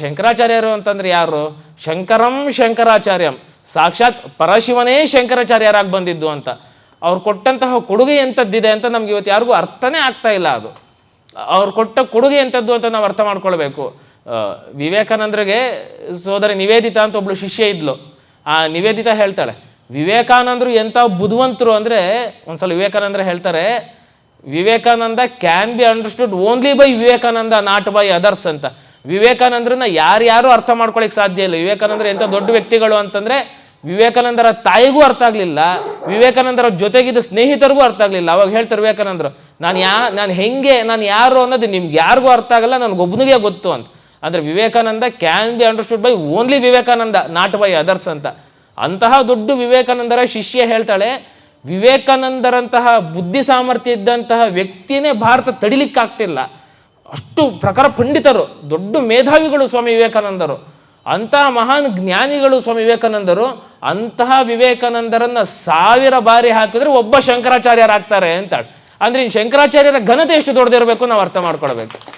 ಶಂಕರಾಚಾರ್ಯರು ಅಂತಂದ್ರೆ ಯಾರು? ಶಂಕರಂ ಶಂಕರಾಚಾರ್ಯಂ. ಸಾಕ್ಷಾತ್ ಪರಶಿವನೇ ಶಂಕರಾಚಾರ್ಯರಾಗಿ ಬಂದಿದ್ದು ಅಂತ. ಅವ್ರು ಕೊಟ್ಟಂತಹ ಕೊಡುಗೆ ಎಂಥದ್ದಿದೆ ಅಂತ ನಮ್ಗೆ ಇವತ್ತು ಯಾರಿಗೂ ಅರ್ಥನೇ ಆಗ್ತಾ ಇಲ್ಲ ಅದು. ಅವ್ರು ಕೊಟ್ಟ ಕೊಡುಗೆ ಎಂಥದ್ದು ಅಂತ ನಾವು ಅರ್ಥ ಮಾಡ್ಕೊಳ್ಬೇಕು. ವಿವೇಕಾನಂದರಿಗೆ ಸೋದರಿ ನಿವೇದಿತಾ ಅಂತ ಒಬ್ಳು ಶಿಷ್ಯ ಇದ್ಲು. ಆ ನಿವೇದಿತ ಹೇಳ್ತಾಳೆ, ವಿವೇಕಾನಂದರು ಎಂಥ ಬುದ್ಧವಂತರು ಅಂದರೆ, ಒಂದ್ಸಲ ವಿವೇಕಾನಂದ್ರ ಹೇಳ್ತಾರೆ, Vivekananda can be understood only by Vivekananda not by others ಅಂತ. ವಿವೇಕಾನಂದ್ರನ್ನ ಯಾರ್ಯಾರು ಅರ್ಥ ಮಾಡ್ಕೊಳಕ್ ಸಾಧ್ಯ ಇಲ್ಲ. ವಿವೇಕಾನಂದ್ರ ಎಂಥ ದೊಡ್ಡ ವ್ಯಕ್ತಿಗಳು ಅಂತಂದ್ರೆ ವಿವೇಕಾನಂದರ ತಾಯಿಗೂ ಅರ್ಥ ಆಗಲಿಲ್ಲ. ವಿವೇಕಾನಂದರ ಜೊತೆಗಿದ್ದ ಸ್ನೇಹಿತರಿಗೂ ಅರ್ಥ ಆಗಲಿಲ್ಲ. ಅವಾಗ ಹೇಳ್ತಾರೆ ವಿವೇಕಾನಂದರು, ನಾನು ಯಾ, ನಾನು ಹೆಂಗೆ, ನಾನು ಯಾರು ಅನ್ನೋದು ನಿಮ್ಗೆ ಯಾರಿಗೂ ಅರ್ಥ ಆಗಲ್ಲ ನನಗೊಬ್ಬನಿಗೆ ಗೊತ್ತು ಅಂತ. ಅಂದರೆ Vivekananda can be understood by only Vivekananda not by others ಅಂತ. ಅಂತಹ ದೊಡ್ಡ ವಿವೇಕಾನಂದರ ಶಿಷ್ಯ ಹೇಳ್ತಾಳೆ, ವಿವೇಕಾನಂದರಂತಹ ಬುದ್ಧಿ ಸಾಮರ್ಥ್ಯ ಇದ್ದಂತಹ ವ್ಯಕ್ತಿನೇ ಭಾರತ ತಡಿಲಿಕ್ಕಾಗ್ತಿಲ್ಲ. ಅಷ್ಟು ಪ್ರಖರ ಪಂಡಿತರು, ದೊಡ್ಡ ಮೇಧಾವಿಗಳು ಸ್ವಾಮಿ ವಿವೇಕಾನಂದರು. ಅಂತಹ ಮಹಾನ್ ಜ್ಞಾನಿಗಳು ಸ್ವಾಮಿ ವಿವೇಕಾನಂದರು, ಅಂತಹ ವಿವೇಕಾನಂದರನ್ನ ಸಾವಿರ ಬಾರಿ ಹಾಕಿದ್ರೆ ಒಬ್ಬ ಶಂಕರಾಚಾರ್ಯರಾಗ್ತಾರೆ ಅಂತ. ಅಂದ್ರೆ ಶಂಕರಾಚಾರ್ಯರ ಘನತೆ ಎಷ್ಟು ದೊಡ್ಡದಿರಬೇಕು ನಾವು ಅರ್ಥ ಮಾಡ್ಕೊಳ್ಬೇಕು.